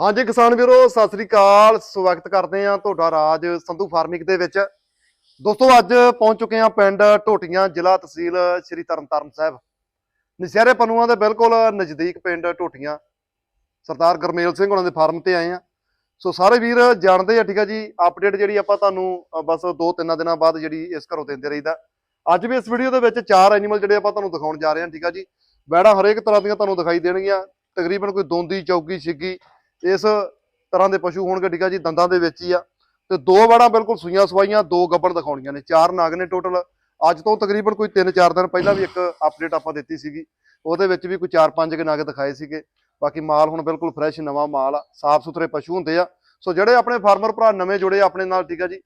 ਹਾਂਜੀ ਕਿਸਾਨ ਵੀਰੋ, ਸਤਿ ਸ੍ਰੀ ਅਕਾਲ। ਸਵਾਗਤ ਕਰਦੇ ਆ ਤੁਹਾਡਾ ਰਾਜ ਸੰਧੂ ਫਾਰਮਿੰਗ ਦੇ ਵਿੱਚ। ਦੋਸਤੋ, ਅੱਜ ਪਹੁੰਚ ਚੁੱਕੇ ਆ ਪਿੰਡ ਟੋਟੀਆਂ ਜ਼ਿਲ੍ਹਾ ਤਹਿਸੀਲ ਸ੍ਰੀ ਤਰਨਤਾਰਨ ਸਾਹਿਬ। ਨਸ਼ਹਿਰੇ ਪਨੂਆਂ ਦੇ ਬਿਲਕੁਲ ਨਜ਼ਦੀਕ ਪਿੰਡ ਟੋਟੀਆਂ ਸਰਦਾਰ ਗਰਮੇਲ ਸਿੰਘ ਉਹਨਾਂ ਦੇ ਫਾਰਮ ਤੇ ਆਏ ਆ ਸੋ ਸਾਰੇ ਵੀਰ ਜਾਣਦੇ ਆ, ਠੀਕ ਆ ਜੀ? ਅਪਡੇਟ ਜਿਹੜੀ ਆਪਾਂ ਤੁਹਾਨੂੰ ਬਸ ਦੋ ਤਿੰਨ ਦਿਨਾਂ ਬਾਅਦ ਜਿਹੜੀ ਇਸ ਘਰੋਂ ਦਿੰਦੇ ਰਹੀਦਾ। ਅੱਜ ਵੀ ਇਸ ਵੀਡੀਓ ਦੇ ਵਿੱਚ ਚਾਰ ਐਨੀਮਲ ਜਿਹੜੇ ਆਪਾਂ ਤੁਹਾਨੂੰ ਦਿਖਾਉਣ ਜਾ ਰਹੇ ਹਾਂ, ਠੀਕ ਆ ਜੀ? ਬੈੜਾ ਹਰੇਕ ਤਰ੍ਹਾਂ ਦੀਆਂ ਤੁਹਾਨੂੰ ਦਿਖਾਈ ਦੇਣਗੀਆਂ। ਤਕਰੀਬਨ ਕੋਈ ਦੋਂਦੀ ਚੌਕੀ ਛਿੱਗੀ ਇਸ ਤਰ੍ਹਾਂ ਦੇ ਪਸ਼ੂ ਹੋਣਗੇ, ਠੀਕ ਆ ਜੀ, ਦੰਦਾਂ ਦੇ ਵਿੱਚ ਹੀ ਆ। ਤੇ ਦੋ ਵੜਾਂ ਬਿਲਕੁਲ ਸੂਈਆਂ ਸਵਾਈਆਂ, ਦੋ ਗੱਬਣ ਦਿਖਾਉਣੀਆਂ ਨੇ, ਚਾਰ ਨਾਗ ਨੇ ਟੋਟਲ ਅੱਜ ਤੋਂ ਤਕਰੀਬਨ ਕੋਈ 3-4 ਦਿਨ ਪਹਿਲਾਂ ਵੀ ਇੱਕ ਅਪਡੇਟ ਆਪਾਂ ਦਿੱਤੀ ਸੀਗੀ। ਉਹਦੇ ਵਿੱਚ ਵੀ ਕੋਈ 4-5 ਕੇ ਨਾਗ ਦਿਖਾਏ ਸੀਗੇ। ਬਾਕੀ ਮਾਲ ਹੁਣ ਬਿਲਕੁਲ ਫਰੈਸ਼ ਨਵਾਂ ਮਾਲ ਆ ਸਾਫ਼ ਸੁਥਰੇ ਪਸ਼ੂ ਹੁੰਦੇ ਆ। ਸੋ ਜਿਹੜੇ ਆਪਣੇ ਫਾਰਮਰ ਭਰਾ ਨਵੇਂ ਜੁੜੇ ਆਪਣੇ ਨਾਲ, ਠੀਕ ਆ ਜੀ,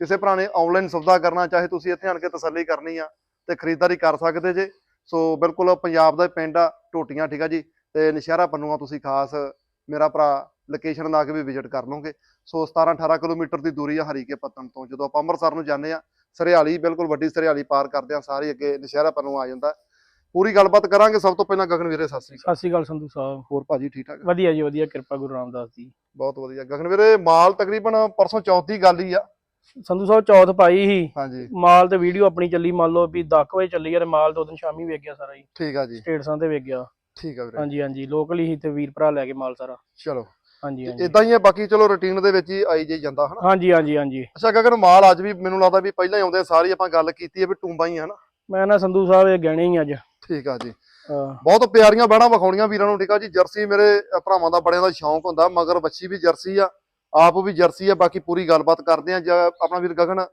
ਕਿਸੇ ਭਰਾ ਨੇ ਆਨਲਾਈਨ ਸੌਦਾ ਕਰਨਾ, ਚਾਹੇ ਤੁਸੀਂ ਇੱਥੇ ਆਣ ਕੇ ਤਸੱਲੀ ਕਰਨੀ ਆ ਤੇ ਖਰੀਦਦਾਰੀ ਕਰ ਸਕਦੇ ਜੇ। ਸੋ ਬਿਲਕੁਲ ਪੰਜਾਬ ਦਾ ਪਿੰਡ ਆ ਟੋਟੀਆਂ ਠੀਕ ਆ ਜੀ, ਤੇ ਨਸ਼ਹਿਰਾ ਪੰਨੂਆ ਤੁਸੀਂ ਖਾਸ ਮੇਰਾ ਭਰਾ ਲੋਕੇਸ਼ਨ ਲਾ ਕੇ ਵੀ ਵਿਜ਼ਿਟ ਕਰ ਲਓਗੇ। ਸੋ 17 18 ਕਿਲੋਮੀਟਰ ਦੀ ਦੂਰੀ ਆ ਹਰੀਕੇ ਪੱਤਨ ਤੋਂ। ਜਦੋਂ ਆਪਾਂ ਅੰਮ੍ਰਿਤਸਰ ਨੂੰ ਜਾਂਦੇ ਆ ਸਰਿਆਲੀ ਬਿਲਕੁਲ ਵੱਡੀ ਸਰਿਆਲੀ ਪਾਰ ਕਰਦੇ ਆ ਸਾਰੇ ਅੱਗੇ ਨਸ਼ਹਿਰਾ ਪੰਨੂਆ ਆ ਜਾਂਦਾ। ਪੂਰੀ ਗੱਲਬਾਤ ਕਰਾਂਗੇ। ਸਭ ਤੋਂ ਪਹਿਲਾਂ ਗਗਨ ਵੀਰੇ ਸਤਿ ਸ੍ਰੀ ਅਕਾਲ। ਸਤਿ ਸ਼੍ਰੀ ਅਕਾਲ ਸੰਧੂ ਸਾਹਿਬ। ਹੋਰ ਭਾਜੀ ਠੀਕ ਠਾਕ? ਵਧੀਆ ਜੀ ਵਧੀਆ। ਕਿਰਪਾ ਗੁਰੂ ਰਾਮਦਾਸ ਦੀ ਬਹੁਤ ਵਧੀਆ। ਗਗਨ ਵੀਰੇ ਮਾਲ ਤਕਰੀਬਨ ਪਰਸੋਂ ਚੌਥੀ ਗੱਲ ਹੀ ਆ। ਸੰਧੂ ਸਾਹਿਬ ਚੌਥ ਪਾਈ ਸੀ। ਹਾਂਜੀ। ਮਾਲ ਤੇ ਵੀਡੀਓ ਆਪਣੀ ਚੱਲੀ। ਮੰਨ ਲਓ ਵੀ 10 ਵਜੇ ਚੱਲੀ ਤੇ ਮਾਲ ਦੋ ਦਿਨ ਸ਼ਾਮੀ ਵੇਚ ਗਿਆ ਸਾਰਾ ਜੀ। ਠੀਕ ਆ ਜੀ। ਸਟੇਟਸਾਂ ਤੇ ਵੇਚ ਗਿਆ। ਠੀਕ ਆ ਵੀਰੇ। ਹਾਂਜੀ ਹਾਂਜੀ। ਲੋਕਲ ਹੀ ਤੇ ਵੀਰ ਭਰਾ ਲੈ ਕੇ ਮਾਲ ਸਾਰਾ। ਚਲੋ। ਹਾਂਜੀ ਹਾਂਜੀ। ਇਦਾਂ ਹੀ ਆ ਬਾਕੀ ਚਲੋ ਰੁਟੀਨ ਦੇ ਵਿੱਚ ਹੀ ਆਈ ਜੇ ਜਾਂਦਾ ਹਨਾ? ਹਾਂਜੀ ਹਾਂਜੀ ਹਾਂਜੀ। ਅੱਛਾ ਗਗਨ ਮਾਲ ਅੱਜ ਵੀ ਮੈਨੂੰ ਲੱਗਦਾ ਵੀ ਪਹਿਲਾਂ ਹੀ ਆਉਂਦੇ ਸਾਰੀ ਆਪਾਂ ਗੱਲ ਕੀਤੀ ਹੈ ਵੀ ਟੂੰਬਾਂ ਹੀ ਹਨਾ? ਮੈਂ ਨਾ ਸੰਧੂ ਸਾਹਿਬ ਇਹ ਗਹਿਣੇ ਹੀ ਅੱਜ। ਠੀਕ ਆ ਜੀ। ਹਾਂ, ਬਹੁਤ ਪਿਆਰੀਆਂ ਬਹਿਣਾ ਵਿਖਾਉਣੀਆਂ ਵੀਰਾਂ ਨੂੰ ਠੀਕ ਆ ਜੀ। ਜਰਸੀ ਮੇਰੇ ਭਰਾਵਾਂ ਦਾ ਬੜਿਆਂ ਦਾ ਸ਼ੌਂਕ ਹੁੰਦਾ ਮਗਰ ਬੱਚੀ ਵੀ ਜਰਸੀ ਆ ਆਪ ਵੀ ਜਰਸੀ ਆ ਬਾਕੀ ਪੂਰੀ ਗੱਲਬਾਤ ਕਰਦੇ ਆ ਜਾਂ ਆਪਣਾ ਵੀਰ ਗਗਨ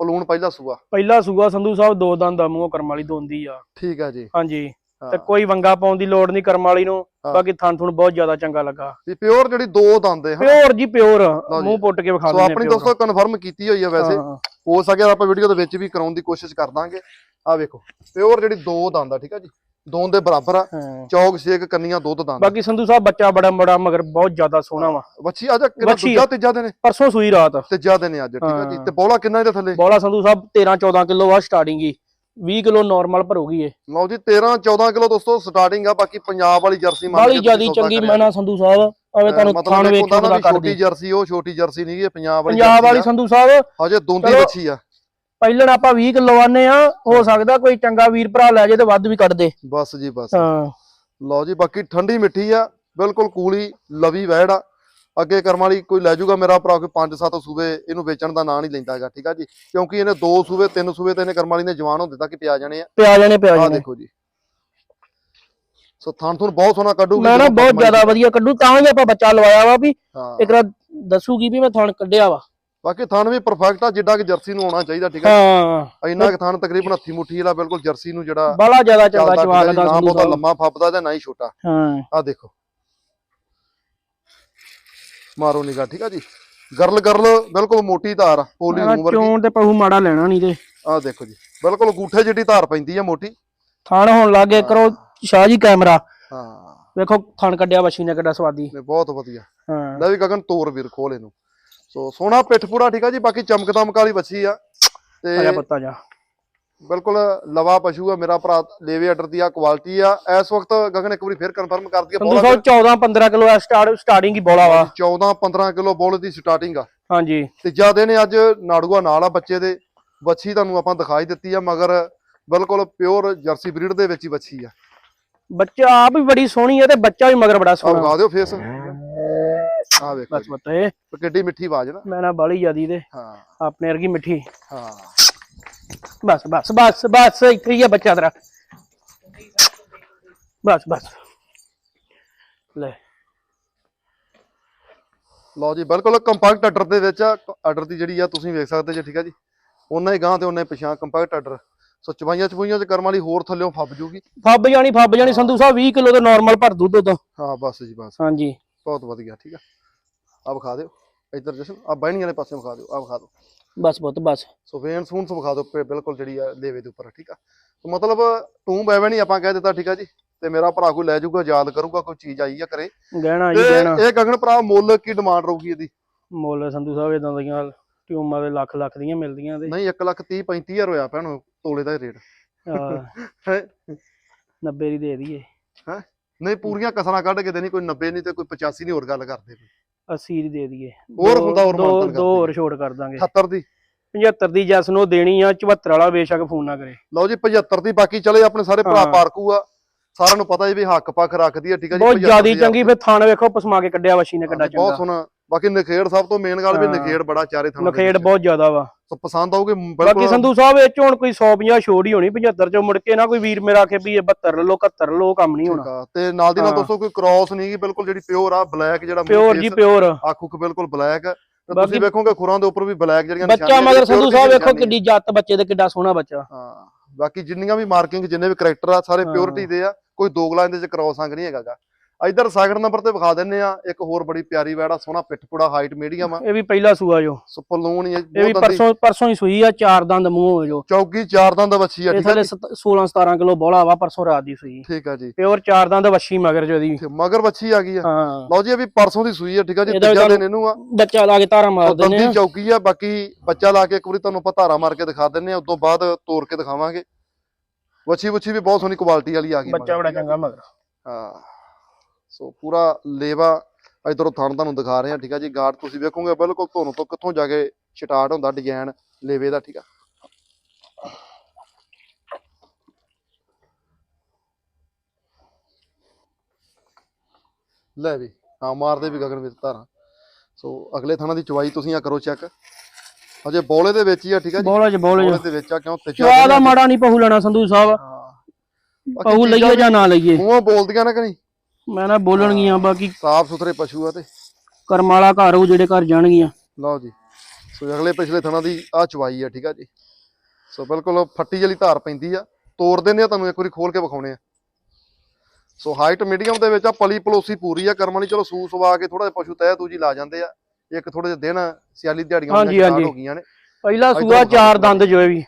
ਪਲੂਣ ਪਹਿਲਾ ਸੂਆ। ਪਹਿਲਾ ਸੂਆ ਸੰਧੂ ਸਾਹਿਬ ਦੋ ਦੰਦ ਦਾ ਮੂੰਹ ਕਰਮ ਵਾਲੀ ਦੋਂਦੀ ਆ। ਠੀਕ ਆ ਜੀ। ਹਾਂਜੀ। ਹਾਂ। ਤੇ ਕੋਈ ਵੰਗਾ ਪਾਉਣ ਦੀ ਲੋੜ ਨਹੀਂ ਕਰਮ ਵਾਲੀ ਨੂੰ। ਹਾਂ। ਬਾਕੀ ਥਣ ਥੁਣ ਬਹੁਤ ਜ਼ਿਆਦਾ ਚੰਗਾ ਲੱਗਾ। ਵੀ ਪਿਓਰ ਜਿਹੜੀ ਦੋ ਦੰਦੇ ਹਨ? ਪਿਓਰ ਜੀ ਪਿਓਰ। ਜੀ। ਮੂੰਹ ਪੁੱਟ ਕੇ ਵਿਖਾ ਸੋ ਦਿੰਦੇ ਆਪਣੀ pure। ਦੋਸਤੋ ਕਨਫਰਮ ਕੀਤੀ ਹੋਈ ਆ ਵੈਸੇ। ਹਾਂ, ਹੋ। ਸਕਿਆ ਆਪਾਂ ਵੀਡੀਓ ਦੇ ਵਿੱਚ ਵੀ ਕਰਾਉਣ ਦੀ ਕੋਸ਼ਿਸ਼ ਕਰ ਦਾਂਗੇ। ਆ ਵੇਖੋ ਪਿਓਰ ਜਿਹੜੀ ਦੋ ਦੰਦ ਆ ਠੀਕ ਆ ਜੀ? ਦੋ ਦੇ ਬਰਾਬਰ ਆ। ਹਾਂ। ਚੌਕ ਛੇਕ ਕੰਨੀਆਂ ਦੁੱਧ ਦੰਦ। ਬਾਕੀ ਸੰਧੂ ਸਾਹਿਬ ਬੱਚਾ ਬੜਾ ਬੜਾ ਮਗਰ ਬਹੁਤ ਜ਼ਿਆਦਾ ਸੋਹਣਾ ਵਾ। ਵੱਛੀ ਆ ਜਾ ਕਿੰਨਾ ਦੂਜਾ ਤੀਜਾ ਦਿਨ ਪਰਸੋਂ ਸੂਈ ਰਾਤ। ਤੀਜਾ ਦਿਨ ਅੱਜ ਠੀਕ ਆ ਜੀ? ਹਾਂ। ਤੇ ਬੋਲਾ ਕਿੰਨਾ ਇਹਦੇ ਥੱਲੇ? ਬੋਲਾ ਸੰਧੂ ਸਾਹਿਬ 13 14 ਕਿਲੋ ਆ ਸਟਾਰਟਿੰਗ ਹੀ। 20 ਕਿਲੋ ਨਾਰਮਲ ਭਰੂਗੀ ਇਹ ਲਓ ਜੀ 13 14 ਕਿਲੋ ਦੋਸਤੋ ਸਟਾਰਟਿੰਗ ਆ ਬਾਕੀ ਪੰਜਾਬ ਵਾਲੀ ਜਰਸੀ ਮੰਨ ਬਾਲੀ ਜਿਆਦੀ ਚੰਗੀ ਮੈਨਾ ਸੰਧੂ ਸਾਹਿਬ ਆਵੇ ਕਰਿਆ। ਤੁਹਾਨੂੰ ਮਤਲਬ ਥਾਣ ਇੱਕ ਵੇਖ ਹੁੰਦਾ ਕੇ ਨਾ ਪਤਾ ਵੀ ਕਰ ਛੋਟੀ ਜਰਸੀ ਉਹ ਛੋਟੀ ਜਰਸੀ ਨਹੀਂ ਇਹ ਪੰਜਾਬ ਵਾਲੀ ਪੰਜਾਬ ਵਾਲੀ ਸੰਧੂ ਸਾਹਿਬ। ਹਜੇ ਦੋਂਦੀ। ਬੱਚੀ ਆ ਪਹਿਲਣ ਆਪਾਂ 20 ਕਿਲੋ ਆਨੇ ਆ ਹੋ ਸਕਦਾ ਕੋਈ ਚੰਗਾ ਵੀਰ ਭਰਾ ਲੈ ਜੇ ਤੇ ਵੱਧ ਵੀ ਕੱਢ ਦੇ ਬਸ ਜੀ ਬਸ ਹਾਂ ਲਓ ਜੀ ਬਾਕੀ ਠੰਡੀ ਮਿੱਠੀ ਆ ਬਿਲਕੁਲ ਕੂਲੀ ਲਵੀ ਵੈੜ ਆ ਅੱਗੇ ਕਰਮ ਵਾਲੀ ਕੋਈ ਲੈ ਜਾਊਗਾ ਮੇਰਾ ਭਰਾ ਕੋਈ 5-7 ਸੂਬੇ ਇਹਨੂੰ ਵੇਚਣ ਦਾ ਨਾਂ ਨਹੀਂ ਲੈਂਦਾ ਹੈਗਾ ਠੀਕ ਆ ਜੀ? ਕਿਉਂਕਿ ਇਹਨੇ ਦੋ ਸੂਬੇ ਤਿੰਨ ਸੂਬੇ ਤੇ ਇਹਨੇ ਕਰਮ ਵਾਲੀ ਨੇ ਜਵਾਨ ਹੁੰਦੇ ਤੱਕ ਪਿਆ ਜਾਣੇ ਆ। ਪਿਆ ਜਾਣੇ ਪਿਆ ਆ ਜਾਣੇ। ਦੇਖੋ ਜੀ। ਸੋ ਥਾਂ ਥੁਣ ਬਹੁਤ ਸੋਹਣਾ ਕੱਢੂਗੀ ਮੈਂ ਨਾ ਬਹੁਤ ਜ਼ਿਆਦਾ ਵਧੀਆ ਕੱਢੂ ਤਾਂ ਹੀ ਆਪਾਂ ਬੱਚਾ ਲਵਾਇਆ ਵਾ ਵੀ ਹਾਂ। ਇੱਕ ਵਾਰ ਦੱਸੂਗੀ ਵੀ ਮੈਂ ਥਣ ਕੱਢਿਆ ਵਾ। ਬਾਕੀ ਥਣ ਵੀ ਪਰਫੈਕਟ ਆ ਜਿੱਡਾ ਕਿ ਜਰਸੀ ਨੂੰ ਆਉਣਾ ਚਾਹੀਦਾ ਠੀਕ ਆ ਹਾਂ। ਇੰਨਾ ਕਿ ਥਣ ਤਕਰੀਬਨ ਹੱਥੀ ਮੁੱਠੀ ਵਾਲਾ ਬਿਲਕੁਲ ਜਰਸੀ ਨੂੰ ਜਿਹੜਾ ਬੜਾ ਜ਼ਿਆਦਾ ਚੰਗਾ ਜੀ, ਲੱਗਾ ਨਾ ਬਹੁਤਾ ਲੰਮਾ ਫੱਬਦਾ ਤੇ ਨਾ ਹੀ ਛੋਟਾ। ਹਾਂ। ਆ ਦੇਖੋ। ਮਾਰੋ ਨਿਗਾ ਠੀਕ ਆ ਜੀ? ਗਰਲ ਗਰਲ ਬਿਲਕੁਲ ਮੋਟੀ ਧਾਰ ਆ, ਪੋਲੀ ਨੂੰ ਵਰਗੀ। ਚੋਣ ਤੇ ਪਹੂ ਮਾੜਾ ਲੈਣਾ ਨਹੀਂ ਤੇ ਆ ਦੇਖੋ ਜੀ ਬਿਲਕੁਲ ਗੂਠੇ ਜਿੱਡੀ ਧਾਰ ਪੈਂਦੀ ਆ ਮੋਟੀ। ਥਣ ਹੋਣ ਲੱਗੇ ਕਰੋ ਸ਼ਾਹ ਜੀ ਕੈਮਰਾ। ਹਾਂ। ਵੇਖੋ ਥਣ ਕੱਢਿਆ ਵਛੀ ਨੇ ਕਿੱਡਾ ਸਵਾਦੀ। ਨੇ ਬਹੁਤ ਵਧੀਆ। ਹਾਂ। ਲੈ ਵੀ ਗਗਨ ਤੋਰ ਵੀਰ ਖੋਲ ਇਹਨੂੰ। ਸੋ ਸੋਹਣਾ ਪਿੱਠ ਪੂਰਾ ਠੀਕ ਆ ਜੀ? ਬਾਕੀ ਚਮਕ ਦਮਕ ਵਾਲੀ ਬੱਚੀ ਆ। ਤੇ ਆਇਆ ਪੱਤਾ ਜਾ। ਬਿਲਕੁਲ ਲਵਾ ਪਸ਼ੂ ਆ ਮੇਰਾ ਭਰਾ ਲੇਵੇ ਆਰਡਰ ਦੀ ਆ ਕੁਆਲਿਟੀ ਆ। ਇਸ ਵਕਤ ਗਗਨ ਇੱਕ ਵਾਰੀ ਫੇਰ ਕਨਫਰਮ ਕਰ ਦਈਏ ਸਾਹਿਬ 14 15 ਕਿਲੋ ਸਟਾਰਟ ਸਟਾਰਟਿੰਗ ਹੀ ਬੋਲਾ ਵਾ। 14 15 ਕਿਲੋ ਬੋਲ ਦੀ ਸਟਾਰਟਿੰਗ ਆ। ਹਾਂਜੀ। ਤੀਜਾ ਦਿਨ ਹੈ ਅੱਜ ਨਾੜੂਆ ਨਾਲ ਆ ਬੱਚੇ ਦੇ ਬੱਚੀ ਤੁਹਾਨੂੰ ਆਪਾਂ ਦਿਖਾਈ ਦਿੱਤੀ ਆ ਮਗਰ ਬਿਲਕੁਲ ਪਿਓਰ ਜਰਸੀ ਬਰੀਡ ਦੇ ਵਿੱਚ ਹੀ ਬੱਚੀ ਆ। ਬੱਚਾ ਆਪ ਵੀ ਬੜੀ ਸੋਹਣੀ ਹੈ ਤੇ ਬੱਚਾ ਵੀ ਮਗਰ ਬੜਾ ਆ ਸੋਹਣਾ। ਵਿਖਾ ਦਿਓ ਫੇਸ ਆ ਵੇਖੋ ਬਸ ਬਤੇ ਕਿੱਡੀ ਮਿੱਠੀ ਆਵਾਜ਼ ਨਾ। ਮੈਂ ਨਾ ਬਾਲੀ ਜਿਆਦੀ ਤੇ। ਹਾਂ। ਆਪਣੇ ਵਰਗੀ ਮਿੱਠੀ। ਹਾਂ। ਬਸ ਬਸ ਬਸ ਬਸ ਇੱਥੇ ਹੀ ਆ ਬੱਚਾ ਤੇਰਾ। ਬਸ ਬਸ। ਲੈ। ਲਓ ਜੀ ਬਿਲਕੁਲ ਕੰਪੈਕਟ ਆਰਡਰ ਦੇ ਵਿੱਚ ਆਰਡਰ ਦੀ ਜਿਹੜੀ ਆ ਤੁਸੀਂ ਵੇਖ ਸਕਦੇ ਜੀ ਠੀਕ ਆ ਜੀ। ਉਹਨਾਂ ਹੀ ਗਾਂ ਤੇ ਉਹਨੇ ਪਿਛਾਂ ਕੰਪੈਕਟ ਆਰਡਰ ਸੋ ਚਵਾਈਆਂ ਚਪੂਈਆਂ ਚ ਕਰਮ ਵਾਲੀ ਹੋਰ ਥੱਲਿਓਂ ਫੱਬ ਜੂਗੀ। ਫੱਬ ਜਾਣੀ ਫੱਬ ਜਾਣੀ। ਸੰਧੂ ਸਾਹਿਬ 20 ਕਿਲੋ ਤੇ ਨਾਰਮਲ ਭਰ ਦੁੱਧ। ਤੋਂ ਹਾਂ ਬਸ ਜੀ ਬਸ। ਹਾਂਜੀ। ਬਹੁਤ ਵਧੀਆ ਠੀਕ ਆ। ਆ ਵਿਖਾ ਦਿਓ। ਇੱਧਰ ਜਸ਼ਨ ਆ ਬਹਿਣੀ ਵਾਲੇ ਪਾਸੇ ਵਿਖਾ ਦਿਓ। ਆ ਵਿਖਾ ਦਿਓ। ਬਸ ਪੁੱਤ ਬਸ। ਸੋ ਵੇਨ ਸੂਨ ਵਿਖਾ ਦਿਓ ਪੇ- ਬਿਲਕੁਲ ਜਿਹੜੀ ਆ ਲੇਵੇ ਦੇ ਉੱਪਰ ਠੀਕ ਆ? ਸੋ ਮਤਲਬ ਤੂੰ ਬੈਵੇਂ ਨਹੀਂ ਆਪਾਂ ਕਹਿ ਦਿੱਤਾ ਠੀਕ ਆ ਜੀ? ਤੇ ਮੇਰਾ ਭਰਾ ਕੋਈ ਲੈ ਜਾਊਗਾ ਯਾਦ ਕਰੂਗਾ ਕੋਈ ਚੀਜ਼ ਆਈ ਆ ਕਰੇ ਗਹਿਣਾ ਜੀ ਤੇ ਗਹਿਣਾ। ਇਹ ਗਗਨ ਭਰਾ ਮੁੱਲ ਕੀ ਡਿਮਾਂਡ ਰਹੂਗੀ ਇਹਦੀ? ਮੁੱਲ ਸੰਧੂ ਸਾਹਿਬ ਇਦਾਂ ਦੀਆਂ ਟਿਊਮਾਂ ਦੇ ਲੱਖ ਲੱਖ ਦੀਆਂ ਮਿਲਦੀਆਂ ਤੇ। ਨਹੀਂ 1 ਲੱਖ 30 35000 ਹੋਇਆ ਭੈਣ ਤੋਲੇ ਦਾ ਰੇਟ। ਆਹ, 90 ਦੀ ਦੇ ਦਈਏ। ਹੈਂ? ਨਹੀਂ ਪੂਰੀਆਂ ਕਸਰਾਂ ਕੱਢ ਕੇ ਦੇਣੀ ਕੋਈ 90 ਨਹੀਂ ਤੇ ਕੋਈ 85 ਨਹੀਂ ਹੋਰ ਗੱਲ ਕਰਦੇ। ਕੋਈ 80 ਦੀ ਦੇ ਦਈਏ। ਹੋਰ ਹੁੰਦਾ ਹੋਰ ਦੋ ਦੋ। ਹੋਰ ਛੋਟ ਕਰ ਦਾਂਗੇ। 78 ਦੀ। 75 ਦੀ ਜੈਸ ਨੂੰ ਦੇਣੀ ਆ 74 ਵਾਲਾ ਬੇਸ਼ੱਕ ਫੋਨ ਨਾ ਕਰੇ। ਲਓ ਜੀ 75 ਦੀ ਬਾਕੀ ਚਲੇ ਆਪਣੇ ਸਾਰੇ ਭਰਾ। ਪਾਰਕੂ ਆ। ਸਾਰਿਆਂ ਨੂੰ ਪਤਾ ਜੀ ਵੀ ਹੱਕ ਪੱਖ ਰੱਖਦੀ ਆ ਠੀਕ ਆ ਜੀ ਬਹੁਤ 75 ਜਿਆਦੀ ਚੰਗੀ ਫਿਰ ਥਣ ਵੇਖੋ ਪਸਮਾ ਕੇ ਕੱਢਿਆ ਵਸ਼ੀ ਨੇ ਕਿੱਡਾ ਹਾਂਜੀ, ਬਹੁਤ ਚੰਗਾ। ਸੋਹਣਾ। ਬਾਕੀ ਨਖੇੜ ਸਭ ਤੋਂ ਮੇਨ ਗੱਲ ਵੀ। ਨਖੇੜ ਬੜਾ ਚਾਰੇ ਥਾਂ ਨਖੇੜ ਬਹੁਤ ਜ਼ਿਆਦਾ ਵਾ। ਸੋ ਪਸੰਦ ਆਊਗੀ ਬਾਕੀ ਸੰਧੂ ਸਾਹਿਬ ਇਹ 'ਚ ਕੋਈ 150 ਛੋੜ ਹੀ ਹੋਣੀ 75 ਚੋਂ ਮੁੜ ਕੇ ਨਾ ਕੋਈ ਵੀਰ ਮੇਰਾ ਆਖੇ ਵੀ ਇਹ 72 ਲੈ ਲਓ 71 ਲੈ ਕੰਮ ਨਹੀਂ ਹੋਣਾ। ਤੇ ਨਾਲ ਦੀ ਨਾਲ। ਦੋਸਤੋ ਕੋਈ ਕ੍ਰਾਸ ਨਹੀਂ ਗੀ ਬਿਲਕੁਲ ਜਿਹੜੀ ਪਿਓਰ ਆ ਬਲੈਕ ਜਿਹੜਾ ਪਿਓਰ ਜੀ ਪਿਓਰ ਅੱਖ ਉੱਖ ਬਿਲਕੁਲ ਬਲੈਕ ਤੇ ਤੁਸੀਂ ਵੇਖੋਗੇ ਖੁਰਾਂ ਦੇ ਉੱਪਰ ਵੀ ਬਲੈਕ ਜਿਹੜੀਆਂ ਬੱਚਾ ਨਿਸ਼ਾਨੀਆਂ ਮਗਰ ਨੇ, ਸੰਧੂ ਸਾਹਿਬ ਵੇਖੋ ਕਿੱਡੀ ਜੱਤ ਬੱਚੇ ਦੇ ਕਿੱਡਾ ਸੋਹਣਾ ਬੱਚਾ। ਹਾਂ। ਬਾਕੀ ਜਿੰਨੀਆਂ ਵੀ ਮਾਰਕਿੰਗ ਜਿੰਨੇ ਵੀ ਕਰੈਕਟਰ ਆ ਸਾਰੇ। ਪਿਓਰਿਟੀ ਦੇ ਆ। ਕੋਈ ਦੋਗਲਾ ਇਹਦੇ ਚ ਕ੍ਰਾਸ ਅੰਗ ਨਹੀਂ ਹੈਗਾਗਾ ਇਧਰ ਸੈਕਿੰਡ ਨੰਬਰ ਤੇ ਵਿਖਾ ਦਿੰਨੇ ਆ ਇੱਕ ਹੋਰ ਬੜੀ ਪਿਆਰੀ ਵੈੜਾ ਸੋਹਣਾ ਪਿੱਠ ਪੁੜਾ ਹਾਈਟ ਮੀਡੀਅਮ ਆ। ਇਹ ਵੀ ਪਹਿਲਾ ਸੂਆ ਜੋ। ਸੋ ਪਲੂਣ ਹੀ ਇਹ ਵੀ ਪਰਸੋਂ ਪਰਸੋਂ ਹੀ ਸੂਈ ਆ ਚਾਰ ਦੰਦ ਮੂੰਹ ਹੋ ਜੋ। ਚੌਕੀ ਚਾਰ ਦੰਦ ਵੱਛੀ ਆ ਠੀਕ ਆ ਥਲੇ ਜੀ? 16 17 ਕਿਲੋ ਬੋਲਾ ਵਾ ਪਰਸੋਂ ਰਾਤ ਦੀ ਸੂਈ। ਠੀਕ ਆ ਜੀ। ਪਿਓਰ ਚਾਰ ਦੰਦ ਵੱਛੀ ਮਗਰ ਜੋ ਦੀ ਮਗਰ ਵੱਛੀ ਆ ਗਈ ਆ। ਲਓ ਜੀ ਇਹ ਵੀ ਪਰਸੋਂ ਦੀ ਸੂਈ ਆ ਠੀਕ ਆ ਜੀ? ਤੀਜਾ ਦਿਨ ਇਹਨੂੰ ਆ। ਬੱਚਾ ਲਾ ਕੇ ਧਾਰਾ ਮਾਰ ਉਹ ਦਿੰਦੇ ਦੰਦੀ ਆ। ਚੌਕੀ ਆ ਬਾਕੀ ਬੱਚਾ ਲਾ ਕੇ ਇੱਕ ਵਾਰੀ ਤੁਹਾਨੂੰ ਪਤਾਰਾ ਮਾਰ ਕੇ ਦਿਖਾ ਦਿੰਨੇ ਆ ਉਸ ਤੋਂ ਬਾਅਦ ਤੋੜ ਕੇ ਦਿਖਾਵਾਂਗੇ। ਵੱਛੀ ਵੱਛੀ ਵੀ ਬਹੁਤ ਸੋਹਣੀ ਕੁਆਲਿਟੀ ਵਾਲੀ ਆ ਗਈ। ਬੱਚਾ ਬੜਾ ਆ। ਚੰਗਾ ਮਗਰ। ਹਾਂ। ਸੋ ਪੂਰਾ ਲੇਵਾ ਇਧਰੋਂ ਥਣ ਤੁਹਾਨੂੰ ਦਿਖਾ ਰਹੇ ਆ ਠੀਕ ਆ ਜੀ? ਗਾਰਡ ਤੁਸੀਂ ਵੇਖੋਗੇ ਬਿਲਕੁਲ ਤੁਹਾਨੂੰ ਤੋਂ ਕਿੱਥੋਂ ਜਾ ਕੇ ਸਟਾਰਟ ਹੁੰਦਾ ਡਿਜ਼ਾਈਨ ਲੇਵੇ ਦਾ ਠੀਕ ਆ? ਲੈ ਵੀ ਹਾਂ ਮਾਰਦੇ ਵੀ ਗਗਨ ਵਿੱਚ ਧਾਰਾਂ। ਸੋ ਅਗਲੇ ਥਾਣਾ ਦੀ ਚਵਾਈ ਤੁਸੀਂ ਆ ਕਰੋ ਚੈੱਕ। ਅਜੇ ਬੋਲੇ ਦੇ ਵਿੱਚ ਹੀ ਆ ਠੀਕ ਆ ਜੀ? ਬੋਲੇ ਚ ਬੋਲੇ ਦੇ ਵਿੱਚ ਆ ਕਿਉਂ? ਤੇਜਾ ਚਵਾ ਦਾ ਮਾੜਾ ਨਹੀਂ ਪਹੂ ਲੈਣਾ ਸੰਧੂ ਸਾਹਿਬ। ਹਾਂ। ਪਹੂ ਲਈਏ ਜਾਂ ਨਾ ਲਈਏ? ਮੂੰਹੋਂ ਬੋਲਦੀਆਂ ਨਾ ਕਣੀ ਮੈਂ ਨਾ ਬੋਲਣਗੀਆਂ ਬਾਕੀ ਸਾਫ਼ ਸੁਥਰੇ ਪਸ਼ੂ ਆ ਤੇ। ਕਰਮ ਵਾਲਾ ਘਰ ਉਹ ਜਿਹੜੇ ਘਰ ਜਾਣਗੀਆਂ। ਲਓ ਜੀ। ਸੋ ਅਗਲੇ ਪਿਛਲੇ ਥਣਾ ਦੀ ਆ ਚਵਾਈ ਆ ਠੀਕ ਆ ਜੀ। ਸੋ ਬਿਲਕੁਲ ਫੱਟੀ ਵਾਲੀ ਧਾਰ ਪੈਂਦੀ ਆ। ਤੋੜ ਦਿੰਦੇ ਆ ਤੁਹਾਨੂੰ ਇੱਕ ਵਾਰੀ ਖੋਲ ਕੇ ਵਿਖਾਉਣੇ ਆ। ਸੋ ਹਾਈਟ ਮੀਡੀਅਮ ਦੇ ਵਿੱਚ ਆ ਪਲੀ ਪਲੋਸੀ ਪੂਰੀ ਆ। ਕਰਮਾਂ ਦੀ ਚਲੋ ਸੂ ਸਵਾ ਕੇ ਥੋੜਾ ਜਿਹਾ ਪਸ਼ੂ ਤਹਿ ਤੂਜੀ ਲਾ ਜਾਂਦੇ ਆ। ਇੱਕ ਥੋੜੇ ਜਿਹੇ ਦਿਨ ਸਿਆਲੀ ਦਿਹਾੜੀਆਂ। ਹੋ ਗਈਆਂ ਨੇ। ਪਹਿਲਾ ਸੂਆ ਚਾਰ। ਦੰਦ ਜੋ ਇਹ ਵੀ।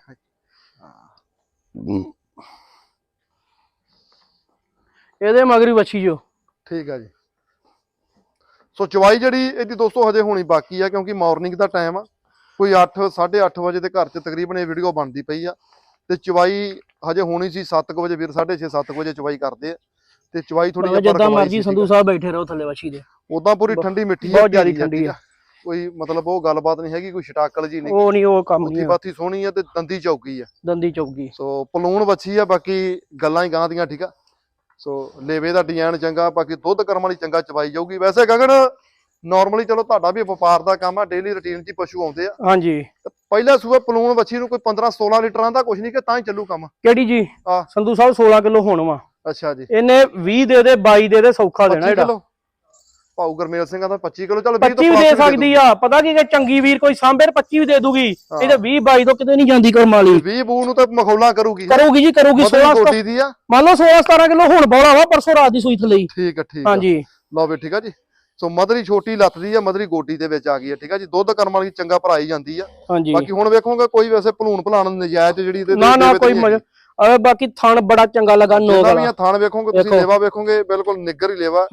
ਇਹਦੇ ਮਗਰ ਵੱਛੀ ਜੋ। ਠੀਕ ਆ ਜੀ। ਸੋ ਚਵਾਈ ਜਿਹੜੀ ਇਹਦੀ ਦੋਸਤੋ ਹਜੇ ਹੋਣੀ ਬਾਕੀ ਆ ਕਿਉਂਕਿ ਮਾਰਨਿੰਗ ਦਾ ਟਾਈਮ ਆ। ਕੋਈ 8 8:30 ਵਜੇ ਦੇ ਘਰ 'ਚ ਤਕਰੀਬਨ ਇਹ ਵੀਡੀਓ ਬਣਦੀ ਪਈ ਆ। ਤੇ ਚਵਾਈ ਹਜੇ ਹੋਣੀ ਸੀ 7 ਵਜੇ ਵੀਰ 6:30 7 ਵਜੇ ਚਵਾਈ ਕਰਦੇ ਆ। ਤੇ ਚਵਾਈ ਥੋੜੀ ਜਿਹੀ ਜਿੱਦਾਂ ਮਰਜ਼ੀ ਸੰਧੂ ਸਾਹਿਬ ਬੈਠੇ ਰਹੋ ਥੱਲੇ ਵੱਛੀ ਦੇ। ਉਦਾਂ ਪੂਰੀ ਠੰਡੀ ਮਿੱਠੀ ਆ ਪਿਆਰੀ ਠੰਡੀ ਆ। ਕੋਈ ਮਤਲਬ ਉਹ ਗੱਲਬਾਤ ਨਹੀਂ ਹੈਗੀ ਕੋਈ ਛਟਾਕਲ ਜੀ ਨਹੀਂ। ਉਹ ਨਹੀਂ ਉਹ ਕੰਮ ਨਹੀਂ ਬਾਥੀ ਸੋਹਣੀ ਆ ਤੇ ਦੰਦੀ ਚੌਕੀ ਆ। ਦੰਦੀ ਚੌਕੀ। ਸੋ ਪਲੂਣ ਵੱਛੀ ਆ ਬਾਕੀ ਗੱਲਾਂ ਹੀ ਗਾਂ ਦੀਆਂ ਠੀਕ ਆ। ਸੋ ਲੇਵੇ ਦਾ ਡਿਜ਼ਾਈਨ ਚੰਗਾ ਬਾਕੀ ਦੁੱਧ ਕਰਮ ਵਾਲੀ ਚੰਗਾ ਚਵਾਈ ਜਾਊਗੀ। ਵੈਸੇ ਗਗਨ ਨਾਰਮਲੀ ਚਲੋ ਤੁਹਾਡਾ ਵੀ ਵਪਾਰ ਦਾ ਕੰਮ ਆ ਡੇਲੀ ਰੁਟੀਨ 'ਚ ਪਸ਼ੂ ਆਉਂਦੇ ਆ। ਹਾਂਜੀ। ਪਹਿਲਾ ਸੂਆ ਪਲੂਣ ਵੱਛੀ ਨੂੰ ਕੋਈ 15 16 ਲੀਟਰਾਂ ਦਾ ਕੁਝ ਨਹੀਂ ਕਿ ਤਾਂ ਹੀ ਚੱਲੂ ਕੰਮ। ਕਿਹੜੀ ਜੀ? ਸੰਧੂ ਸਾਹਿਬ 16 ਕਿਲੋ ਹੋਣ ਵਾ। ਅੱਛਾ ਜੀ। ਇਹਨੇ 20 ਦੇ ਦੇ 22 ਦੇ ਦੇ ਸੌਖਾ ਦੇਣਾ 25 ਜਿਹੜਾ ਭਾਊ ਗਰਮੇਲ ਸਿੰਘਾਂ ਦਾ 25 ਕਿਲੋ ਚੱਲ 25 ਵੀ ਦੇ ਸਕਦੀ ਆ। ਪਤਾ ਕੀ ਕਿ ਚੰਗੀ ਵੀਰ ਕੋਈ ਸਾਂਭੇ 25 ਵੀ ਦੇ ਦੂਗੀ। ਹਾਂ। ਇਹਦੇ 20 22 ਤੋਂ ਕਿਤੇ ਨਹੀਂ ਜਾਂਦੀ ਕਰਮ ਵਾਲੀ। 20 ਬੂ ਨੂੰ ਤਾਂ ਮਖੌਲਾ ਕਰੂਗੀ। ਕਰੂਗੀ ਜੀ ਕਰੂਗੀ ਮਤਲਬ 16 ਗੋਡੀ ਦੀ ਆ। ਮੰਨ ਲਓ 16 17 ਕਿਲੋ ਹੁਣ ਬੋਲਾ ਵਾ ਪਰਸੋਂ ਰਾਤ ਦੀ ਸੂਈ ਥੱਲੇ। ਠੀਕ ਆ ਠੀਕ ਹਾਂਜੀ। ਲਓ ਵੀ ਠੀਕ ਆ ਜੀ। ਸੋ ਮਧਰੀ ਛੋਟੀ ਲੱਤ ਦੀ ਆ ਮਧਰੀ ਗੋਡੀ ਦੇ ਵਿੱਚ ਆ ਗਈ ਆ ਠੀਕ ਆ ਜੀ। ਦੁੱਧ ਕਰਮ ਵਾਲੀ ਚੰਗਾ ਭਰਾਈ ਜਾਂਦੀ ਆ। ਬਾਕੀ ਹੁਣ ਵੇਖੋਗੇ ਕੋਈ ਵੈਸੇ ਭਲੂਣ ਭਲਾਣ ਨਜਾਇਜ਼ ਜਿਹੜੀ ਇਹਦੇ ਨਾ ਨਾ ਕੋਈ ਮਜ਼ਾ। ਅਰੇ ਬਾਕੀ ਥਣ ਬੜਾ ਚੰਗਾ ਲੱਗਾ ਨੋਕ ਵੀ ਥਾਣ ਵੇਖੋਗੇ ਤੁਸੀਂ। ਲੇਵਾ ਵੇਖੋਗੇ ਬਿਲਕੁਲ ਨਿੱਗਰ ਹੀ ਲੇਵਾ।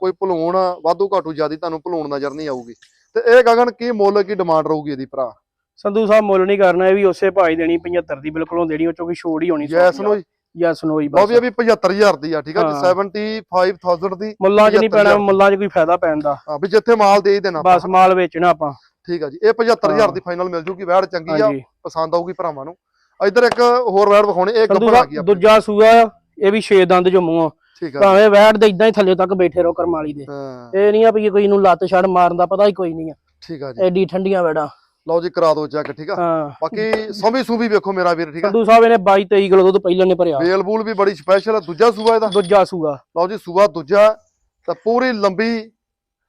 ਕੋਈ ਭਲੂਣ ਵਾਧੂ ਘਾਟੂ ਜਿਆਦੀ ਤੁਹਾਨੂੰ ਭਲੂਣ ਨਜ਼ਰ ਨਹੀਂ ਆਊਗੀ। ਤੇ ਇਹ ਗਗਨ ਕੀ ਮੁੱਲ ਕੀ ਡਿਮਾਂਡ ਰਹੂਗੀ ਇਹਦੀ ਭਰਾ? ਸੰਧੂ ਸਾਹਿਬ ਮੁੱਲ ਨਹੀਂ ਕਰਨਾ ਇਹ ਵੀ ਉਸੇ ਭਾਈ ਦੇਣੀ 75 ਦੀ ਬਿਲਕੁਲੋਂ ਦੇਣੀ ਉਹ ਚੋਂ ਕੋਈ ਛੋੜ ਹੀ ਹੋਣੀ ਜੈਸ ਨੂੰ ਯੈਸ ਨੋ ਹੀ ਬਸ। ਵੀ ਇਹ ਵੀ 75000 ਦੀ ਆ ਠੀਕ ਆ ਜੀ? ਹਾਂ। 75000 ਦੀ ਮੁੱਲਾਂ 'ਚ ਨਹੀਂ ਪੈਣਾ 75,000 ਮੁੱਲਾਂ 'ਚ ਕੋਈ ਫਾਇਦਾ ਪੈਣ ਦਾ। ਹਾਂ ਵੀ ਜਿੱਥੇ ਮਾਲ ਦੇ ਹੀ ਦੇਣਾ। ਬਸ ਮਾਲ ਵੇਚਣਾ ਆਪਾਂ। ਠੀਕ ਆ ਜੀ ਇਹ 75000 ਹਾਂ। ਦੀ ਫਾਈਨਲ ਮਿਲ ਜੂਗੀ ਵੈੜ ਚੰਗੀ ਆ ਪਸੰਦ ਆਊਗੀ ਭਰਾਵਾਂ ਨੂੰ। ਇੱਧਰ ਇੱਕ ਹੋਰ ਵੈੜ ਵਿਖਾਉਣੇ ਇਹ ਸੰਧੂ ਗੱਬਰ ਆ। ਦੂਜਾ ਸੂਆ ਇਹ ਵੀ 6 ਦੰਦ ਜੋ ਮੂੰਹ। ਠੀਕ ਆ। ਭਾਵੇਂ ਵੈੜ ਦੇ ਇਦਾਂ ਹੀ ਥੱਲੇ ਤੱਕ ਬੈਠੇ ਰਹੋ ਕਰਮਾਲੀ ਦੇ। ਇਹ ਨਹੀਂ ਆ ਵੀ ਕੋਈ ਨੂੰ ਲੱਤ ਛੜ ਮਾਰਨ ਦਾ ਪਤਾ ਹੀ ਕੋਈ ਨਹੀਂ ਆ। ਠੀਕ ਆ ਜੀ। ਐਡੀ ਠੰਡੀਆਂ ਵੈੜਾਂ। ਲਓ ਜੀ ਕਰਾ ਦਿਓ ਚੈੱਕ ਠੀਕ ਆ? ਬਾਕੀ ਸੰਭੀ ਸੂਬੀ ਵੇਖੋ ਮੇਰਾ ਵੀਰ ਠੀਕ ਆ? ਸੰਧੂ ਸਾਹਿਬ ਇਹਨੇ 22 23 ਕਿਲੋ ਦੁੱਧ ਪਹਿਲਾਂ ਨੇ ਭਰਿਆ। ਵੇਲ ਬੂਲ ਵੀ ਬੜੀ ਸਪੈਸ਼ਲ ਆ ਦੂਜਾ ਸੂਆ ਇਹਦਾ? ਦੂਜਾ ਸੂਆ। ਲਓ ਜੀ ਸੂਆ ਦੂਜਾ ਤਾਂ ਪੂਰੀ ਲੰਬੀ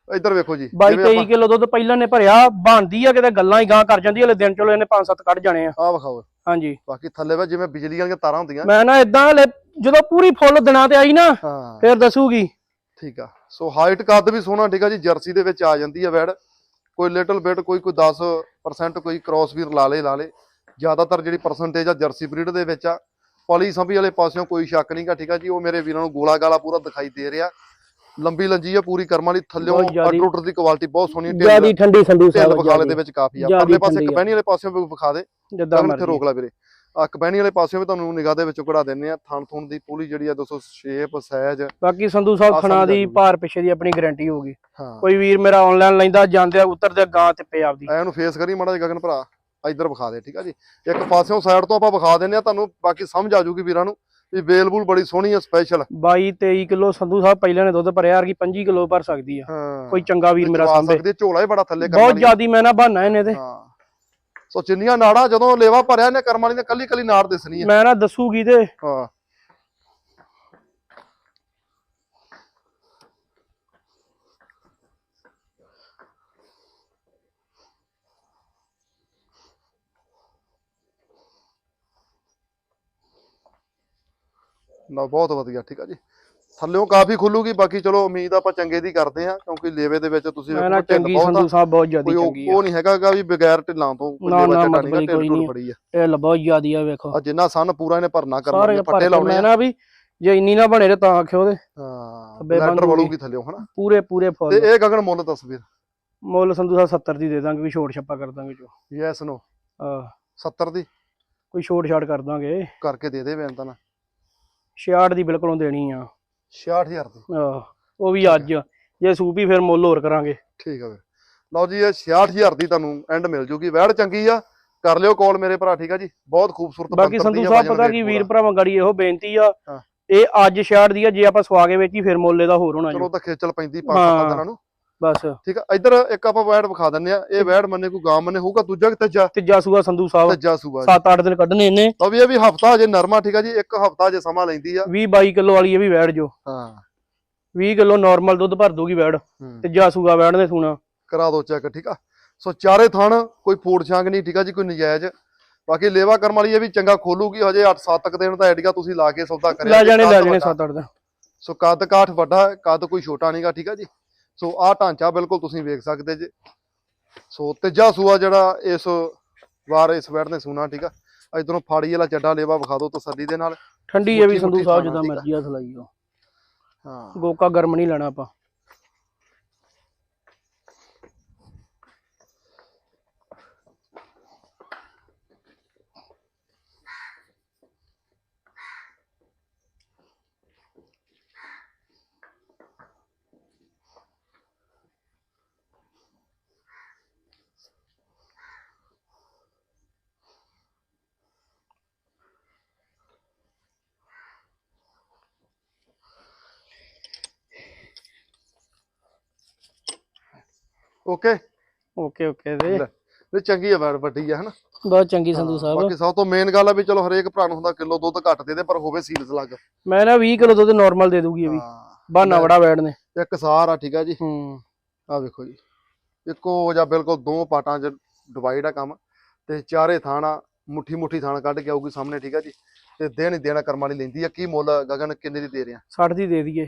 ਇੱਧਰ ਵੇਖੋ ਜੀ 22 ਜਿਵੇਂ 23 ਕਿਲੋ ਦੁੱਧ ਪਹਿਲਾਂ ਨੇ ਭਰਿਆ ਬਣਦੀ ਆ ਕਿਤੇ ਗੱਲਾਂ ਹੀ ਗਾਂ ਕਰ ਜਾਂਦੀ ਹਲੇ ਦਿਨ ਚਲੋ ਇਹਨੇ 5-7 ਕੱਢ ਜਾਣੇ ਆ। ਆਹ ਵਿਖਾਓ। ਹਾਂਜੀ। ਬਾਕੀ ਥੱਲੇ ਵਾ ਜਿਵੇਂ ਬਿਜਲੀ ਵਾਲੀਆਂ ਤਾਰਾਂ ਹੁੰਦੀਆਂ। ਮੈਂ ਨਾ ਇਦਾਂ ਜਦੋਂ ਪੂਰੀ ਫੁੱਲ ਦਿਨਾਂ ਤੇ ਆਈ ਨਾ ਫਿਰ ਦੱਸੂਗੀ। ਠੀਕ ਆ। ਸੋ ਹਾਈਟ ਕੱਦ ਵੀ ਸੋਹਣਾ ਠੀਕ ਆ ਜੀ ਜਰਸੀ ਦੇ ਵਿੱਚ ਆ ਜਾਂਦੀ ਆ ਵੈੜ ਕੋਈ ਲਿਟਲ ਬਿਟ ਕੋਈ ਕੋਈ 10% ਕੋਈ ਕ੍ਰਾਸ ਵੀਰ ਲਾ ਲੇ ਲਾ ਲੇ। ਜ਼ਿਆਦਾਤਰ ਜਿਹੜੀ ਪਰਸੈਂਟੇਜ ਆ ਜਰਸੀ ਬਰੀਡ ਦੇ ਵਿੱਚ ਆ। ਪਲੀ ਸੰਭੀ ਵਾਲੇ ਪਾਸਿਓਂ ਕੋਈ ਸ਼ੱਕ ਨਹੀਂਗਾ ਠੀਕ ਆ ਜੀ ਉਹ ਮੇਰੇ ਵੀਰਾਂ ਨੂੰ ਗੋਲਾ ਗਾਲਾ ਪੂਰਾ ਦਿਖਾਈ ਦੇ ਰਿਹਾ। ਲੰਬੀ ਲੰਜੀ ਆ ਪੂਰੀ ਕਰਮਾਂ ਵਾਲੀ ਥੱਲਿਓਂ ਜ਼ਿਆਦੀ- ਅਟਰੂਟਰ ਦੀ ਕੁਆਲਿਟੀ ਬਹੁਤ ਸੋਹਣੀ ਜਿਆਦੀ ਢਿੱਲ ਠੰਡੀ ਢਿੱਲ ਸਾਹਿਬ ਵਿਖਾਲੇ ਦੇ ਵਿੱਚ ਕਾਫੀ ਆ। ਜ਼ਿਆਦੀ ਪਰਲੇ ਪਾਸੇ। ਕਬੈਣੀ ਵਾਲੇ ਪਾਸਿਓਂ ਵੀ ਵਿਖਾ ਦੇ। ਜਿੱਦਾਂ ਮਰਜ਼ੀ। ਰੋਕ ਲੈ ਵੀਰੇ। ਅੱਖ ਬਹਿਣੀ ਵਾਲੇ ਪਾਸਿਓਂ ਵੀ ਤੁਹਾਨੂੰ ਨਿਗਾਹ ਦੇ ਵਿੱਚੋਂ ਕਢਾ ਦਿੰਨੇ ਆ ਥਣ ਥੁਣ ਦੀ ਪੂਰੀ ਜਿਹੜੀ ਆ ਦੋਸਤੋ ਸ਼ੇਪ ਸਾਈਜ਼ ਬਾਕੀ ਸੰਧੂ ਸਾਹਿਬ ਥਣਾ ਆ ਦੀ। ਭਾਰ ਪਿੱਛੇ ਦੀ ਆਪਣੀ ਗਾਰੰਟੀ ਹੋਊਗੀ। ਕੋਈ ਵੀਰ ਮੇਰਾ ਆਨਲਾਈਨ ਲੈਂਦਾ ਜਾਂਦੇ ਉਤਰਦੇ ਗਾਂ ਤੇ ਪੇ ਆਪਦੀ। ਐ ਨੂੰ ਫੇਸ ਕਰੀ ਮਾੜਾ ਜਿਹਾ ਗਗਨ ਭਰਾ ਇੱਧਰ ਵਿਖਾ ਦੇ ਠੀਕ ਆ ਜੀ। ਇੱਕ ਪਾਸਿਓਂ ਸਾਈਡ ਤੋਂ ਆਪਾਂ ਵਿਖਾ ਦਿੰਨੇ ਆ ਤੁਹਾਨੂੰ ਬਾਕੀ ਸਮਝ ਆ ਜੂਗੀ ਵੀਰਾਂ ਨੂੰ ਵੀ ਬੇਲ ਬੂਲ ਬੜੀ ਸੋਹਣੀ ਆ ਸਪੈਸ਼ਲ 22 23 ਕਿਲੋ ਸੰਧੂ ਸਾਹਿਬ ਪਹਿਲੇ ਨੇ ਦੁੱਧ ਭਰਿਆ ਕਿ 25 ਕਿਲੋ ਭਰ ਸਕਦੀ ਆ। ਕੋਈ ਚੰਗਾ ਵੀਰ ਮੇਰਾ ਸਾਹਮਣੇ ਆ, ਝੋਲਾ ਹੀ ਬੜਾ ਥੱਲੇ ਬਹੁਤ ਜ਼ਿਆਦੀ ਮੈਂ ਨਾ ਬਹਾਨਾ ਇਹਨੇ ਤੇ। ਹਾਂ। ਸੋ ਜਿੰਨੀਆਂ ਨਾੜਾਂ ਜਦੋਂ ਲੇਵਾ ਭਰਿਆ ਇਹਨੇ ਕਰਮ ਵਾਲੀ ਨੇ ਕੱਲੀ ਕੱਲੀ ਨਾੜ ਦਿਸਣੀ ਆ। ਮੈਂ ਨਾ ਦੱਸੂਗੀ ਤੇ। ਹਾਂ। ਨਾ ਬਹੁਤ ਵਧੀਆ ਠੀਕ ਆ ਜੀ। ਥੱਲਿਓਂ ਕਾਫੀ ਖੁੱਲੂਗੀ ਬਾਕੀ ਚਲੋ ਉਮੀਦ ਆਪਾਂ ਚੰਗੇ ਦੀ ਕਰਦੇ ਆ ਕਿਉਂਕਿ ਲੇਵੇ ਦੇ ਵਿੱਚ ਤੁਸੀਂ ਨਾ ਵੇਖੋ ਚੰਗੀ ਬਹੁਤ ਸੰਧੂ ਸਾਹਿਬ ਬਹੁਤ ਜ਼ਿਆਦੀ ਚੰਗੀ ਆ। ਉਹ ਨਹੀਂ ਹੈਗਾਗਾ ਵੀ ਬਗੈਰ ਢਿੱਲਾਂ ਤੋਂ ਕੋਈ ਨਾ, ਨਾ, ਮਤਲਬ ਕੋਈ ਨਹੀਂ। ਬੜੀ ਆ। ਇਹ ਲ- ਬਹੁਤ ਜ਼ਿਆਦੀ ਆ ਵੇਖੋ। ਆ ਜਿੰਨਾ ਸਨ ਪੂਰਾ ਇਹਨੇ ਭਰਨਾ ਕਰਨਾ ਭਰ ਪੱਟੇ ਲਾਉਣੇ ਆ। ਨਾ ਵੀ ਜੇ ਇੰਨੀ ਨਾ ਬਣੇ ਤੇ ਤਾਂ ਆਖਿਓ ਤੇ ਹਾਂ ਗਈ। ਵਲੂਗੀ ਥੱਲਿਓਂ ਹਨਾ? ਪੂਰੇ ਪੂਰੇ ਤੇ ਫੁੱਲ ਇਹ ਗਗਨ ਮੁੱਲ ਤਸਵੀਰ ਮੁੱਲ ਸੰਧੂ ਸਾਹਿਬ 70 ਦੀ ਦੇ ਦਾਂਗੇ ਵੀ ਛੋਟ ਛੱਪਾ ਕਰ ਦਾਂਗੇ ਜੋ ਯੈਸ ਨੋ। ਆ 70 ਦੀ। ਕੋਈ ਛੋਟ ਛਾੜ ਕਰ ਦਾਂਗੇ। ਕਰਕੇ ਦੇ ਦੇ ਵੇਨ ਤਾਂ 66 ਦੀ ਬਿਲਕੁਲੋਂ ਦੇਣੀ ਆ। 66000 ਦੀ। ਆਹ, ਉਹ ਵੀ ਅੱਜ। ਜੇ ਸੂਪੀ ਫਿਰ ਮੁੱਲ ਹੋਰ ਕਰਾਂਗੇ। ਠੀਕ ਆ ਫਿਰ। ਲਓ ਜੀ ਇਹ 66000 ਦੀ ਤੁਹਾਨੂੰ ਐਂਡ ਮਿਲ ਜੂਗੀ। ਵੈੜ ਚੰਗੀ ਆ। ਕਰ ਲਿਓ ਕਾਲ ਮੇਰੇ ਭਰਾ ਠੀਕ ਆ ਜੀ। ਬਹੁਤ ਖੂਬਸੂਰਤ ਬਾਕੀ ਸੰਧੂ ਦੀ ਸਾਹਿਬ ਪਤਾ ਕੀ। ਵੀਰ ਭਰਾਵਾਂ ਗਾੜੀ ਇਹੋ ਬੇਨਤੀ ਆ। ਹਾਂ। ਇਹ ਅੱਜ 66 ਦੀ ਆ ਜੇ ਆਪਾਂ ਸਵਾਗੇ ਵਿੱਚ ਹੀ ਫਿਰ ਮੁੱਲ ਇਹਦਾ ਹੋਰ ਹੋਣਾ ਚਲੋ ਜੀ ਤਾਂ ਖੇਚਲ ਪੈਂਦੀ ਪੰਜ ਹਾਂ। ਸੱਤ ਦਿਨਾਂ ਨੂੰ। ਬਸ। ਠੀਕ ਆ ਇੱਧਰ ਇੱਕ ਆਪਾਂ ਵੈੜ ਵਿਖਾ ਦਿੰਨੇ ਆ ਇਹ ਵੈੜ ਮੰਨੇ ਕੋਈ ਗਾਂ ਮੰਨੇ ਹੋਊਗਾ ਦੂਜਾ ਕਿ ਤੀਜਾ? ਤੀਜਾ ਸੂਆ ਸੰਧੂ ਸਾਹਿਬ। ਤੀਜਾ ਸੂਆ 7-8 ਦਿਨ ਕੱਢਨੇ ਇਹਨੇ। ਤਾਂ ਵੀ ਇਹ ਵੀ ਹਫਤਾ ਜੇ ਨਰਮਾ ਠੀਕ ਆ ਜੀ ਇੱਕ ਹਫਤਾ ਜੇ ਸਮਾਂ ਲੈਂਦੀ ਆ। 20-22 ਕਿਲੋ ਵਾਲੀ ਇਹ ਵੀ ਵੈੜ ਜੋ। ਹਾਂ। 20 ਕਿਲੋ ਨਾਰਮਲ ਦੁੱਧ ਭਰ ਦੂਗੀ ਵੈੜ। ਤੀਜਾ ਸੂਆ ਵੈੜ ਨੇ ਸੂਣਾ। ਕਰਾ ਦੋ ਚੈੱਕ ਠੀਕ ਆ। ਸੋ ਚਾਰੇ ਥਣ ਕੋਈ ਫੂੜ ਛਾਂਗ ਨਹੀਂ ਠੀਕ ਆ ਜੀ ਕੋਈ ਨਜਾਇਜ਼। ਬਾਕੀ ਲੇਵਾ ਕਰਮ ਵਾਲੀ ਇਹ ਵੀ ਚੰਗਾ ਖੋਲੂਗੀ ਹਜੇ 8-7 ਤੱਕ ਦਿਨ ਦਾ ਐਡੀਆ ਤੁਸੀਂ ਲਾ ਕੇ ਸੌਦਾ ਕਰਿਆ ਲੈ ਜਾਣੇ ਲੈ ਜਾਣੇ ਵੱਡਾ। 7-8 ਦਿਨ। ਸੋ ਕੱਦ ਕਾਠ ਵੱਡਾ ਕੱਦ ਕੋਈ ਛੋਟਾ ਨਹੀਂਗਾ ਠੀਕ ਆ ਜੀ। ਸੋ ਆਹ ਢਾਂਚਾ ਬਿਲਕੁਲ ਤੁਸੀਂ ਵੇਖ ਸਕਦੇ ਜੇ। ਸੋ ਤੀਜਾ ਸੂਆ ਜਿਹੜਾ ਇਸ ਵਾਰ ਇਸ ਵੈੜ ਨੇ ਸੂਣਾ ਠੀਕ ਆ? ਇਧਰੋਂ ਫਾੜੀ ਵਾਲਾ ਚੱਡਾ ਲੇਵਾ ਵਿਖਾ ਦਿਓ ਤਸੱਲੀ ਦੇ ਨਾਲ। ਠੰਡੀ ਇਹ ਵੀ ਸੰਧੂ ਸਾਹਿਬ ਜਿੱਦਾਂ ਆ। ਮਰਜ਼ੀ ਹੱਥ ਲਾਈਓ। ਹਾਂ। ਗੋਕਾ ਗਰਮ ਨਹੀਂ ਲੈਣਾ ਆਪਾਂ। ਓਕੇ ਓਕੇ ਓਕੇ ਤੇ ਲੈ, ਇਹ ਚੰਗੀ ਆ ਵੈੜ ਵੱਡੀ ਆ ਹਨਾ? ਬਹੁਤ ਚੰਗੀ ਸੰਧੂ ਸਾਹਿਬ। ਬਾਕੀ ਸਭ ਤੋਂ ਮੇਨ ਗੱਲ ਆ ਵੀ ਚਲੋ ਹਰੇਕ ਭਰਾ ਨੂੰ ਹੁੰਦਾ ਕਿਲੋ ਦੁੱਧ ਘੱਟ ਦੇ ਦੇ ਪਰ ਹੋਵੇ ਸੀਲਸ ਲੱਗ ਮੈਂ ਨਾ 20 ਕਿਲੋ ਦੁੱਧ ਨਾਰਮਲ ਦੇ ਦੂਗੀ ਇਹ ਵੀ। ਬਹਾਨਾ ਬੜਾ ਵੈੜ ਨੇ। ਇੱਕ ਸਾਰ ਆ ਠੀਕ ਆ ਜੀ। ਹੂੰ। ਆ ਵੇਖੋ ਜੀ। ਇੱਕੋ ਜਾਂ ਬਿਲਕੁਲ ਦੋ ਪਾਟਾਂ 'ਚ ਡਿਵਾਈਡ ਆ ਕੰਮ ਤੇ ਚਾਰੇ ਥਾਣਾ ਮੁੱਠੀ ਮੁੱਠੀ ਥਾਣ ਕੱਢ ਕੇ ਆਊਗੀ ਸਾਹਮਣੇ ਠੀਕ ਆ ਜੀ। ਤੇ ਦੇਣ ਹੀ ਦੇਣਾ ਕਰਮ ਵਾਲੀ ਲੈਂਦੀ ਆ। ਕੀ ਮੁੱਲ ਗਗਨ ਕਿੰਨੇ ਦੀ ਦੇ ਰਿਆ 60 ਦੀ ਦੇ ਦਈਏ।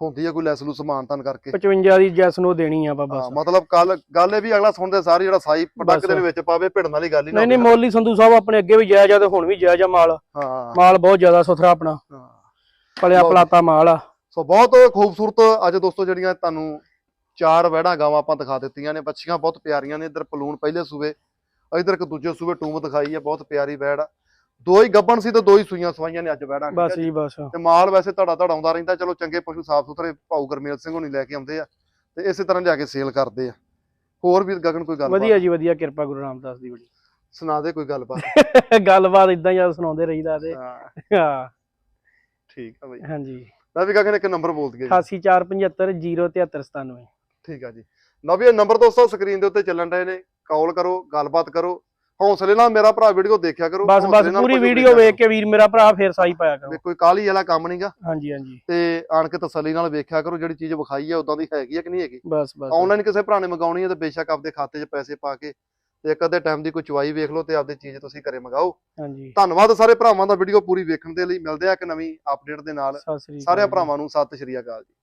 ਹੁੰਦੀ ਆ ਕੋਈ ਲੈਸ ਲੂ ਸਮਾਨ ਤਨ ਕਰਕੇ। 55 ਦੀ ਜੈਸ ਨੂੰ ਦੇਣੀ ਆ ਆਪਾਂ ਹਾਂ, ਮਤਲਬ ਕੱਲ ਗੱਲ ਇਹ ਵੀ ਅਗਲਾ ਸੁਣਦੇ ਸਾਰੀ ਜਿਹੜਾ ਸਾਈ ਪਟਕ। ਦੇ ਵਿੱਚ ਪਾਵੇ ਭਿੜਨ ਵਾਲੀ ਗੱਲ ਹੀ ਨਹੀਂ ਨਹੀਂ। ਮੁੱਲ ਸੰਧੂ ਸਾਹਿਬ ਆਪਣੇ ਅੱਗੇ ਵੀ ਜਾਇਜ਼ ਆ ਤੇ ਹੁਣ ਵੀ ਜਾਇਜ਼ ਆ ਮਾਲ। ਹਾਂ। ਮਾਲ ਬਹੁਤ ਜ਼ਿਆਦਾ ਸੁਥਰਾ ਆਪਣਾ। ਹਾਂ। ਪਲਿਆ। ਪਲਾਤਾ ਮਾਲ ਆ। ਸੋ ਬਹੁਤ ਖੂਬਸੂਰਤ ਅੱਜ ਦੋਸਤੋ ਜਿਹੜੀਆਂ ਤੁਹਾਨੂੰ ਚਾਰ ਵਹਿੜਾਂ ਗਾਵਾਂ ਆਪਾਂ ਦਿਖਾ ਦਿੱਤੀਆਂ ਨੇ। ਬੱਚੀਆਂ ਬਹੁਤ ਪਿਆਰੀਆਂ ਨੇ। ਇੱਧਰ ਪਲੂਣ ਪਹਿਲੇ ਸੂਬੇ ਇੱਧਰ ਇੱਕ ਦੂਜੇ ਸੂਬੇ ਟੂਮ ਦਿਖਾਈ ਹੈ ਬਹੁਤ ਪਿਆਰੀ ਵਹਿੜ ਆ। ਦੋ ਹੀ ਗੱਬਣ ਸੀ ਤੇ ਦੋ ਹੀ ਸੂਈਆਂ ਸਵਾਈਆਂ ਨੇ ਅੱਜ ਆ ਬਸ ਜੀ। ਬਸ। ਤੇ ਮਾਲ ਵੈਸੇ ਧੜਾ ਧੜ ਆਉਂਦਾ ਰਹਿੰਦਾ ਚਲੋ ਚੰਗੇ ਪਸ਼ੂ ਸਾਫ਼ ਸੁਥਰੇ ਭਾਊ ਗਰਮੇਲ ਸਿੰਘ ਹੋਣੀ ਲੈ ਕੇ ਆਉਂਦੇ ਆ ਤੇ ਇਸੇ ਤਰ੍ਹਾਂ ਲਿਆ ਕੇ ਸੇਲ ਕਰਦੇ ਆ। ਹੋਰ ਵੀ ਗਗਨ ਕੋਈ ਗੱਲ ਵਧੀਆ ਜੀ ਵਧੀਆ ਕਿਰਪਾ ਗੁਰੂ ਰਾਮਦਾਸ ਦੀ ਬੜੀ। ਸੁਣਾ ਦੇ ਕੋਈ ਗੱਲਬਾਤ? ਗੱਲਬਾਤ ਇਦਾਂ ਹੀ ਆ ਸੁਣਾਉਂਦੇ ਰਹੀਦਾ ਤੇ। ਹਾਂ। ਠੀਕ ਆ ਬਈ। ਹਾਂਜੀ। ਲੈ ਵੀ ਗਗਨ ਇੱਕ ਨੰਬਰ ਬੋਲ ਦਈਏ ਜੀ। 88475 07397 ਠੀਕ ਆ ਜੀ ਲਓ ਵੀ ਇਹ ਨੰਬਰ ਦੋਸਤੋ ਸਕਰੀਨ ਦੇ ਉੱਤੇ ਚੱਲਣ ਰਹੇ ਨੇ ਕਾਲ ਕਰੋ ਗੱਲਬਾਤ ਕਰੋ ਹੌਸਲੇ ਨਾਲ ਮੇਰਾ ਭਰਾ ਵੀਡੀਓ ਦੇਖਿਆ ਕਰੋ ਬਸ ਬਸ ਪੂਰੀ ਵੀਡੀਓ ਵੇਖ ਕੇ ਵੀਰ ਮੇਰਾ ਭਰਾ ਫੇਰ ਸਾਈ ਪਾਇਆ ਕਰੋ। ਕੋਈ ਕਾਲੀ ਵਾਲਾ ਕੰਮ ਨਹੀਂਗਾ ਹਾਂਜੀ ਹਾਂਜੀ। ਤੇ ਆਣ ਕੇ ਤਸੱਲੀ ਨਾਲ ਵੇਖਿਆ ਕਰੋ ਜਿਹੜੀ ਚੀਜ਼ ਵਿਖਾਈ ਹੈ ਉਦਾਂ ਦੀ ਹੈਗੀ ਹੈ ਕਿ ਨਹੀਂ ਹੈਗੀ। ਬਸ ਬਸ। ਆਨਲਾਈਨ ਕਿਸੇ ਭਰਾ ਨੇ ਮੰਗਾਉਣੀ ਹੈ ਤੇ ਬੇਸ਼ੱਕ ਆਪਦੇ ਖਾਤੇ 'ਚ ਪੈਸੇ ਪਾ ਕੇ ਤੇ ਇੱਕ ਅੱਧੇ ਟਾਈਮ ਦੀ ਕੋਈ ਚੁਆਈ ਵੇਖ ਲਓ ਤੇ ਆਪਦੀ ਚੀਜ਼ ਤੁਸੀਂ ਘਰੇ ਮੰਗਾਓ। ਹਾਂਜੀ। ਧੰਨਵਾਦ ਸਾਰੇ ਭਰਾਵਾਂ ਦਾ ਵੀਡੀਓ ਪੂਰੀ ਵੇਖਣ ਦੇ ਲਈ। ਮਿਲਦੇ ਆ ਇੱਕ ਨਵੀਂ ਅਪਡੇਟ ਦੇ ਨਾਲ। ਸ੍ਰੀ। ਭਰਾਵਾਂ ਨੂੰ ਸਤਿ ਸ਼੍ਰੀ ਅਕਾਲ ਜੀ।